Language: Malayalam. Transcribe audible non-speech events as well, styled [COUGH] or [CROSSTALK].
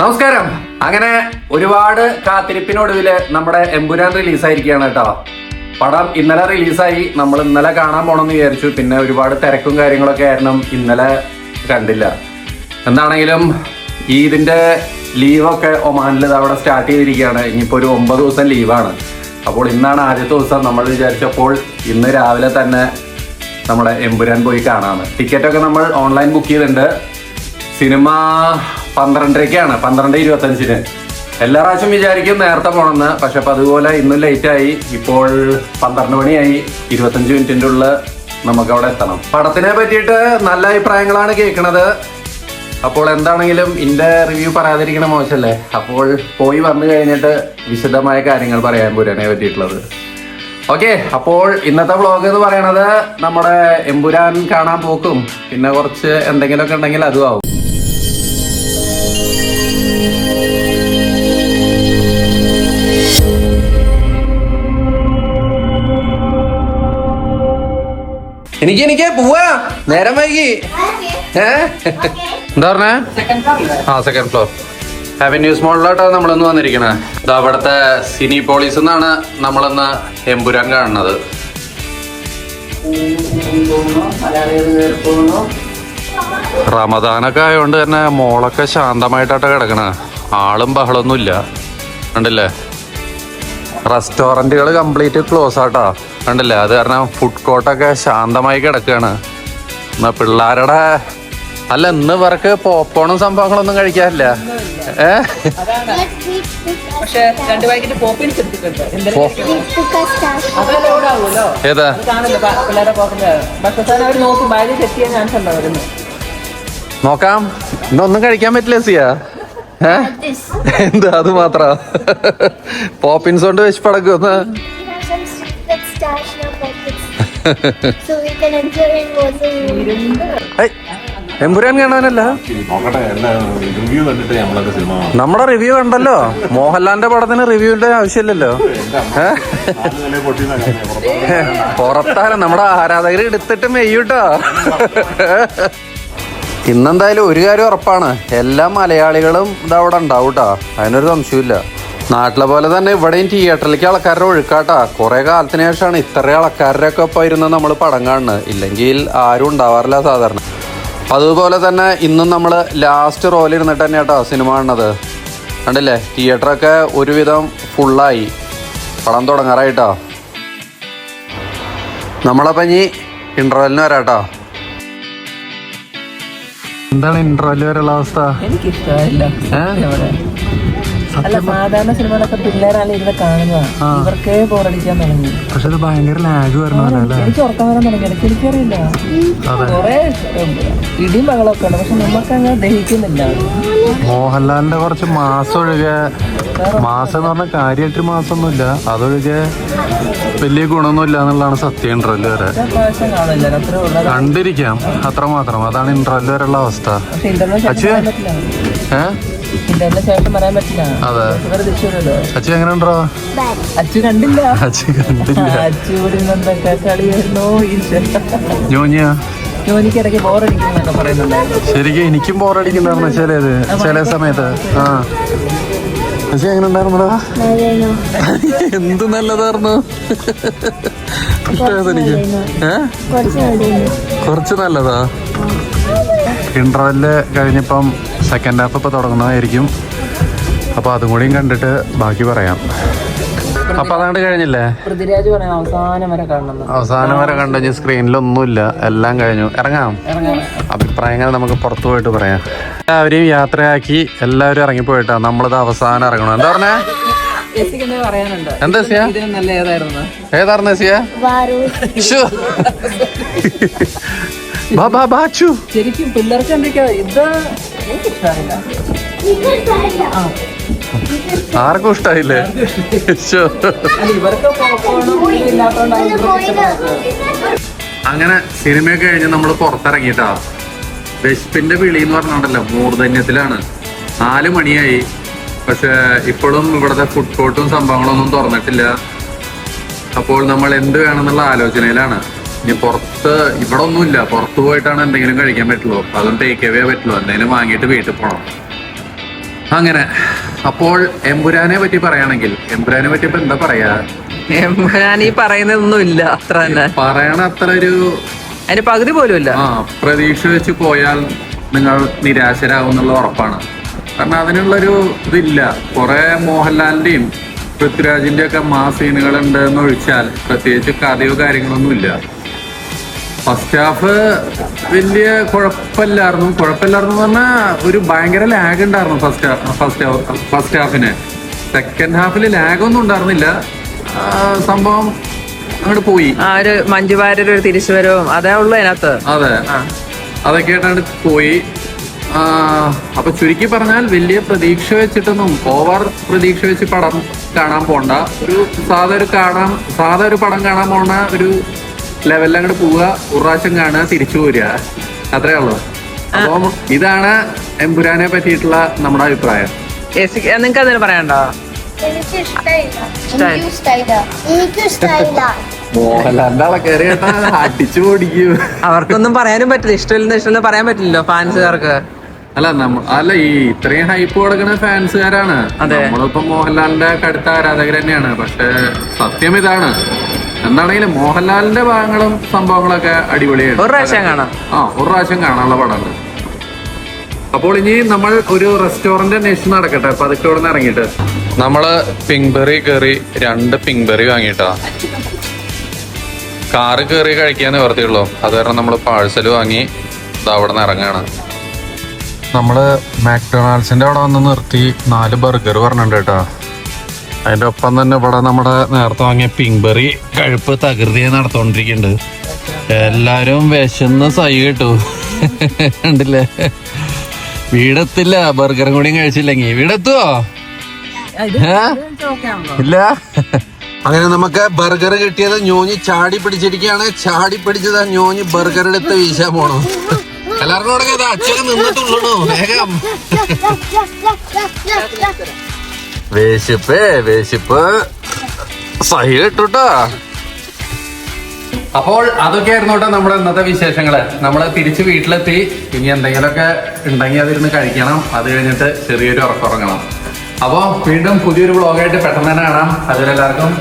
നമസ്കാരം. അങ്ങനെ ഒരുപാട് കാത്തിരിപ്പിനൊടുവിൽ നമ്മുടെ എമ്പുരാൻ റിലീസായിരിക്കുകയാണ് കേട്ടോ. പടം ഇന്നലെ റിലീസായി. നമ്മൾ ഇന്നലെ കാണാൻ പോണമെന്ന് വിചാരിച്ചു. പിന്നെ ഒരുപാട് തിരക്കും കാര്യങ്ങളൊക്കെ ആയിരുന്നു. ഇന്നലെ കണ്ടില്ല. എന്താണെങ്കിലും ഈ ഇതിന്റെ ലീവൊക്കെ ഒമാനിൽ അവിടെ സ്റ്റാർട്ട് ചെയ്തിരിക്കുകയാണ്. ഇനിയിപ്പോൾ ഒരു ഒമ്പത് ദിവസം ലീവാണ്. അപ്പോൾ ഇന്നാണ് ആദ്യത്തെ ദിവസം നമ്മൾ വിചാരിച്ചപ്പോൾ ഇന്ന് രാവിലെ തന്നെ നമ്മുടെ എമ്പുരാൻ പോയി കാണാമെന്ന് ടിക്കറ്റൊക്കെ നമ്മൾ ഓൺലൈൻ ബുക്ക് ചെയ്തിട്ടുണ്ട്. സിനിമ പന്ത്രണ്ടരയ്ക്കാണ് പന്ത്രണ്ട് ഇരുപത്തഞ്ചിന്. എല്ലാ പ്രാവശ്യം വിചാരിക്കും നേരത്തെ പോകണമെന്ന് പക്ഷെ അപ്പൊ അതുപോലെ ഇന്നും ലേറ്റ് ആയി ഇപ്പോൾ പന്ത്രണ്ട് മണിയായി. ഇരുപത്തഞ്ച് മിനിറ്റിന്റെ ഉള്ളിൽ നമുക്ക് അവിടെ എത്തണം. പടത്തിനെ പറ്റിയിട്ട് നല്ല അഭിപ്രായങ്ങളാണ് കേൾക്കുന്നത് അപ്പോൾ എന്താണെങ്കിലും ഇന്റെ റിവ്യൂ പറയാതിരിക്കണ മോശമല്ലേ? അപ്പോൾ പോയി വന്നു കഴിഞ്ഞിട്ട് വിശദമായ കാര്യങ്ങൾ പറയാൻ പുരാനെ പറ്റിയിട്ടുള്ളത്. ഓക്കെ അപ്പോൾ ഇന്നത്തെ വ്ളോഗ് എന്ന് പറയണത് നമ്മുടെ എമ്പുരാൻ കാണാൻ പോക്കും. പിന്നെ കുറച്ച് എന്തെങ്കിലുമൊക്കെ ഉണ്ടെങ്കിൽ അതും ആവും. എനിക്ക് എനിക്ക് പോവാ. നേരം വൈകി. ഏ? എന്താ പറഞ്ഞേ? ആ സെക്കൻഡ് ഫ്ലോർ ഹാപ്പി ന്യൂസ് മോളിലോട്ടോ നമ്മളിന്ന് വന്നിരിക്കണേ. ഇതാ അവിടുത്തെ സിനി പോളീസ് എന്നാണ് നമ്മളിന്ന് എമ്പുരാൻ കാണുന്നത് റമദാനൊക്കെ ആയതുകൊണ്ട് തന്നെ മോളൊക്കെ ശാന്തമായിട്ടാണ് കിടക്കണ. ആളും ബഹളമൊന്നുമില്ല കണ്ടില്ലേ? റെസ്റ്റോറന്റുകൾ കംപ്ലീറ്റ് ക്ലോസ് ആട്ടോ കണ്ടില്ലേ? അത് കാരണം ഫുഡ് കോർട്ടൊക്കെ ശാന്തമായി കിടക്കുകയാണ് എന്നാൽ പിള്ളേരുടെ അല്ല ഇന്ന് ഇവർക്ക് പോപ്കോണും സംഭവങ്ങളൊന്നും കഴിക്കാറില്ല. പക്ഷെ രണ്ട് പാക്കറ്റ് പോപ്പിൻസ് എടുത്തിട്ടുണ്ട് എന്തെങ്കിലും പോ- ലോഡ് ആവുമല്ലോ ഏതാ? നോക്കും. ഇന്നൊന്നും കഴിക്കാൻ പറ്റില്ല സിയ. എന്താ? അത് മാത്ര? പോപ്പിൻസ് കൊണ്ട് വെച്ച് movie. എമ്പുരാൻ കാണാനല്ല. നമ്മുടെ റിവ്യൂ കണ്ടല്ലോ. മോഹൻലാലിന്റെ പടത്തിന് റിവ്യൂന്റെ ആവശ്യമില്ലല്ലോ. പുറത്താലും നമ്മുടെ ആരാധകർ എടുത്തിട്ട് മെയ്യൂട്ടോ ഇന്നെന്തായാലും ഒരു കാര്യം ഉറപ്പാണ്. എല്ലാ മലയാളികളും ഇതവിടെ ഉണ്ടാവും കേട്ടോ അതിനൊരു സംശയമില്ല നാട്ടിലെ പോലെ തന്നെ ഇവിടെയും തിയേറ്ററിലേക്ക് ആൾക്കാരുടെ ഒഴുക്കാട്ടാ. കുറേ കാലത്തിന് ശേഷമാണ് ഇത്ര ആൾക്കാരുടെ ഒക്കെ ഒപ്പം ഇരുന്ന് നമ്മൾ പടം കാണുന്നത്. ഇല്ലെങ്കിൽ ആരും ഉണ്ടാവാറില്ല സാധാരണ. അതുപോലെ തന്നെ ഇന്നും നമ്മൾ ലാസ്റ്റ് റോയിൽ ഇരുന്നിട്ട് തന്നെ കേട്ടോ സിനിമ കാണുന്നത്. കണ്ടില്ലേ? തിയേറ്ററൊക്കെ ഒരുവിധം ഫുള്ളായി പടം തുടങ്ങാറായിട്ടോ. നമ്മളപ്പം ഇനി ഇന്റർവെല്ലിന് വരാട്ടോ. എന്താണ് ഇന്റർവ്യൂ വരെയുള്ള അവസ്ഥ എനിക്കിഷ്ടമായില്ല. അല്ല സാധാരണ സിനിമകളൊക്കെ പിള്ളേരാണ് ഇരുന്ന് കാണുന്നതാണ് ഇവർക്കേ ബോറടിക്കാൻ തുടങ്ങി. പക്ഷെ അത് ഭയങ്കര ലാഗ് വരണമല്ലോ എനിക്ക് ഉറക്കം വരാൻ തുടങ്ങി. ഇടയ്ക്ക് എനിക്കറിയില്ല കുറെ ഇടിയും ബഹളമൊക്കെ ഉണ്ട്. പക്ഷെ നമുക്ക് അങ്ങ് ദഹിക്കുന്നില്ല. മോഹൻലാലിന്റെ കുറച്ച് മാസം ഒഴികെ മാസം എന്ന് പറഞ്ഞാൽ കാര്യമായിട്ട് മാസമൊന്നുമില്ല. അതൊഴികെ വലിയ ഗുണമൊന്നും ഇല്ല എന്നുള്ളതാണ് സത്യം ഇൻട്രൽ വരെ. കണ്ടിരിക്കാം അത്ര മാത്രം അതാണ് ഇൻട്രൽ വരെയുള്ള അവസ്ഥ. ഏഹ് ഇന്റർനെറ്റ് എങ്ങനെയുണ്ടോ അതെ. അച്ഛൻ എങ്ങനെ ഉണ്ടോ അച്ചു കണ്ടില്ല. അച്ഛൻ കണ്ടില്ല. ഇവിടെ എന്തൊക്കെ കളിയായിരുന്നോ. പറയുന്നുണ്ടായിരുന്നു ശരിക്കും എനിക്കും ബോറടിക്കുന്നതാണ് ചിലത് ചില സമയത്ത്. ആ. പക്ഷെ എങ്ങനെ ഉണ്ടായിരുന്നടാ എന്ത് നല്ലതായിരുന്നു? ഇഷ്ടമായത് എനിക്ക്. ഏ? കുറച്ച് നല്ലതാ? ഇന്റർവെല്ല് കഴിഞ്ഞപ്പം സെക്കൻഡ് ഹാഫ് ഇപ്പോൾ തുടങ്ങുന്നതായിരിക്കും. അപ്പോൾ അതും കൂടിയും കണ്ടിട്ട് ബാക്കി പറയാം. അപ്പൊ അതാണ്ട് കഴിഞ്ഞില്ലേ? പൃഥ്വിരാജ് പറയാം അവസാനം വരെ കാണണം. അവസാനം വരെ കണ്ടു? സ്ക്രീനിലൊന്നുമില്ല. എല്ലാം കഴിഞ്ഞു. ഇറങ്ങാം. അഭിപ്രായങ്ങൾ നമുക്ക് പുറത്തു പോയിട്ട് പറയാം. എല്ലാവരെയും യാത്രയാക്കി എല്ലാവരും ഇറങ്ങിപ്പോയിട്ടാ. നമ്മളിത് അവസാനം ഇറങ്ങണം എന്താ പറഞ്ഞേ? എന്താ സിയ ഏതായിരുന്നു? ഏതാർന്ന സിയ [LAUGHS] ശരിക്കും പിള്ളേർക്ക് എന്തൊക്കെയാ ഇത് ഇഷ്ടമായില്ല ആർക്കും ഇഷ്ടായില്ലേ? അങ്ങനെ സിനിമയൊക്കെ കഴിഞ്ഞ് നമ്മൾ പുറത്തിറങ്ങിട്ടാ വിശപ്പിന്റെ വിളി എന്ന് പറഞ്ഞിട്ടുണ്ടല്ലോ മൂർധന്യത്തിലാണ്. നാല് മണിയായി. പക്ഷെ ഇപ്പോഴും ഇവിടുത്തെ ഫുഡ് കോർട്ടും സംഭവങ്ങളൊന്നും തുറന്നിട്ടില്ല. അപ്പോൾ നമ്മൾ എന്ത് വേണമെന്നുള്ള ആലോചനയിലാണ്. ഇനി പുറത്ത് ഇവിടെ ഒന്നുമില്ല പുറത്ത് പോയിട്ടാണ് എന്തെങ്കിലും കഴിക്കാൻ പറ്റുള്ളൂ. അതും ടേക്ക് അവേ പറ്റുള്ളൂ. എന്തെങ്കിലും വാങ്ങിയിട്ട് വീട്ടിൽ പോകണം അങ്ങനെ. അപ്പോൾ എമ്പുരാനെ പറ്റി പറയുകയാണെങ്കിൽ എമ്പുരാനെ പറ്റി ഇപ്പൊ എന്താ പറയാ? ഞാൻ ഈ പറയുന്നതൊന്നും ഇല്ല. അത്ര തന്നെ. പറയണ അത്ര ഒരു അതിന്റെ പകുതി പോലും ഇല്ല ആ പ്രതീക്ഷ വെച്ച് പോയാൽ നിങ്ങൾ നിരാശരാകും എന്നുള്ള ഉറപ്പാണ്. കാരണം അതിനുള്ളൊരു ഇതില്ല. കുറെ മോഹൻലാലിന്റെയും പൃഥ്വിരാജിന്റെ ഒക്കെ മാ സീനുകൾ ഉണ്ട് എന്ന് ഒഴിച്ചാൽ പ്രത്യേകിച്ച് കഥയോ കാര്യങ്ങളൊന്നും ഇല്ല. ഫസ്റ്റ് ഹാഫ് വലിയ കുഴപ്പമില്ലായിരുന്നു. കുഴപ്പമില്ലായിരുന്നു എന്ന് പറഞ്ഞാൽ ഒരു ഭയങ്കര ലാഗ് ഉണ്ടായിരുന്നു ഫസ്റ്റ് ഫസ്റ്റ് ഫസ്റ്റ് ഹാഫിന് സെക്കൻഡ് ഹാഫിൽ ലാഗ് ഒന്നും ഉണ്ടായിരുന്നില്ല. സംഭവം അങ്ങോട്ട് പോയി. ആ ഒരു മഞ്ജു വാര്യർ ഒരു തിരിച്ചുവരവും അതേ ഉള്ളു അതിനകത്ത്. അതെ. അതൊക്കെ ആയിട്ടാണ് പോയി. അപ്പൊ ചുരുക്കി പറഞ്ഞാൽ വലിയ പ്രതീക്ഷ വെച്ചിട്ടൊന്നും ഓവർ പ്രതീക്ഷ വെച്ച് പടം കാണാൻ പോണ്ട. ഒരു സാധാ ഒരു കാണാൻ സാധാ ഒരു പടം കാണാൻ പോണ ഒരു ലെവലിൽ അങ്ങോട്ട് പോവുക ഒരു പ്രാവശ്യം കാണുക തിരിച്ചു പോരുക അത്രേ ഉള്ളൂ. അപ്പം ഇതാണ് എംപുരാനെ പറ്റിയിട്ടുള്ള നമ്മുടെ അഭിപ്രായം. നിങ്ങൾക്ക് അതിന് പറയണ്ടോ മോഹൻലാലിന്റെ ആളെ കയറി കേട്ടാ അടിച്ചു പൊടിക്കും. അവർക്കൊന്നും പറയാനും പറ്റില്ല. ഇഷ്ടമില്ലെന്ന് ഇഷ്ടമില്ല പറയാൻ പറ്റില്ലല്ലോ ഫാൻസുകാർക്ക്. അല്ല നമ്മ അല്ല ഈ ഇത്രയും ഹൈപ്പ് കൊടുക്കുന്ന ഫാൻസുകാരാണ്. അതെ. നമ്മളിപ്പോ മോഹൻലാലിന്റെ കടുത്ത ആരാധകർ തന്നെയാണ്. പക്ഷെ സത്യം ഇതാണ്. എന്താണെങ്കിലും മോഹൻലാലിന്റെ ഭാഗങ്ങളും സംഭവങ്ങളൊക്കെ അടിപൊളിയാണ് ഒരു പ്രാവശ്യം കാണാം. ആ ഒരു പ്രാവശ്യം കാണാനുള്ള പടമാണ് അപ്പോൾ ഇനി നമ്മൾ ഒരു റെസ്റ്റോറന്റ് അന്വേഷിച്ച് നടക്കട്ടെ. പതുക്കെ ഇവിടെ നിന്ന് ഇറങ്ങിയിട്ട്. നമ്മൾ പിങ്ക്ബെറി കയറി രണ്ട് പിങ്ക്ബെറി വാങ്ങിയിട്ടാ. കാറ് കയറി കഴിക്കാൻ നിവർത്തിയുള്ളൂ അത് കാരണം നമ്മൾ പാഴ്സൽ വാങ്ങി ദാ അവിടെ നിന്ന് ഇറങ്ങാണ്. നമ്മൾ മാക്ഡൊണാൾഡ്സിന്റെ അവിടെ വന്ന് നിർത്തി നാല് ബർഗർ പറഞ്ഞിട്ടുണ്ട് കേട്ടോ. അതിന്റെ ഒപ്പം തന്നെ ഇവിടെ നമ്മുടെ നേരത്തെ വാങ്ങിയ പിങ്ക്ബെറി കഴുപ്പ് തകൃതിയെ നടത്തോണ്ടിരിക്കുന്നുണ്ട്. എല്ലാരും വിശന്ന് സൈ കിട്ടു. ഉണ്ടല്ലേ വീടെത്തില്ല. ബർഗറും കൂടിയും കഴിച്ചില്ലെങ്കിൽ വീടെത്തുവോ? ഇല്ല? അങ്ങനെ നമുക്ക് ബർഗർ കിട്ടിയത് ഞോഞ്ഞ് ചാടി പിടിച്ചിരിക്കുകയാണ്. ചാടി പിടിച്ചത് ഞോഞ്ഞ് ബർഗർ എടുത്ത് വീശാൻ പോണോ. എല്ലാവർക്കും കൂടെ ഇതാ അച്ഛനെ നിന്നിട്ടുള്ളൂ വേഗം. വേശിപ്പ് വേശിപ്പ്. സഹി കിട്ടുട്ടോ അപ്പോൾ അതൊക്കെയായിരുന്നു കേട്ടോ നമ്മുടെ ഇന്നത്തെ വിശേഷങ്ങൾ. നമ്മൾ തിരിച്ച് വീട്ടിലെത്തി. ഇനി എന്തെങ്കിലുമൊക്കെ ഉണ്ടെങ്കിൽ അതിരുന്ന് കഴിക്കണം. അത് കഴിഞ്ഞിട്ട് ചെറിയൊരു ഉറക്കുറങ്ങണം അപ്പോൾ വീണ്ടും പുതിയൊരു വ്ളോഗായിട്ട് പെട്ടെന്ന് തന്നെ കാണാം. അതിലെല്ലാവർക്കും.